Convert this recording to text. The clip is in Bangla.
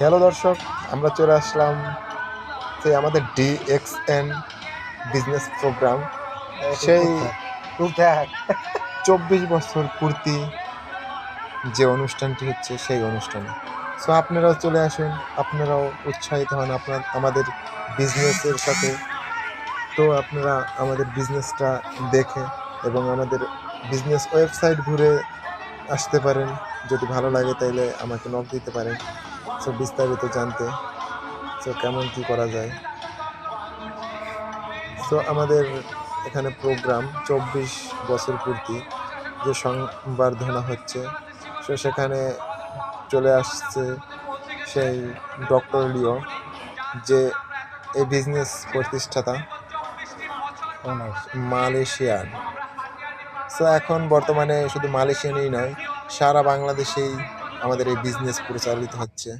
হ্যালো দর্শক আমরা চলে আসলাম সেই আমাদের ডিএক্সএন বিজনেস প্রোগ্রাম। সেই চব্বিশ বছর পূর্তি যে অনুষ্ঠানটি হচ্ছে সেই অনুষ্ঠানে। সো আপনারাও চলে আসুন আপনারাও উৎসাহিত হন আপনার আমাদের বিজনেসের সাথে। তো আপনারা আমাদের বিজনেসটা দেখে এবং আমাদের বিজনেস ওয়েবসাইট ঘুরে আসতে পারেন। যদি ভালো লাগে তাইলে আমাকে নক দিতে পারেন। সো বিস্তারিত জানতে। সো কেমন কি করা যায়? সো আমাদের এখানে প্রোগ্রাম চব্বিশ বছর পূর্তি যে সংবর্ধনা হচ্ছে সো সেখানে চলে আসছে সেই ডক্টর লিও যে এই বিজনেস প্রতিষ্ঠাতা মালয়েশিয়ান সো এখন বর্তমানে শুধু মালয়েশিয়ানই নয় সারা বাংলাদেশেই আমাদের এই বিজনেস পরিচালিত হচ্ছে।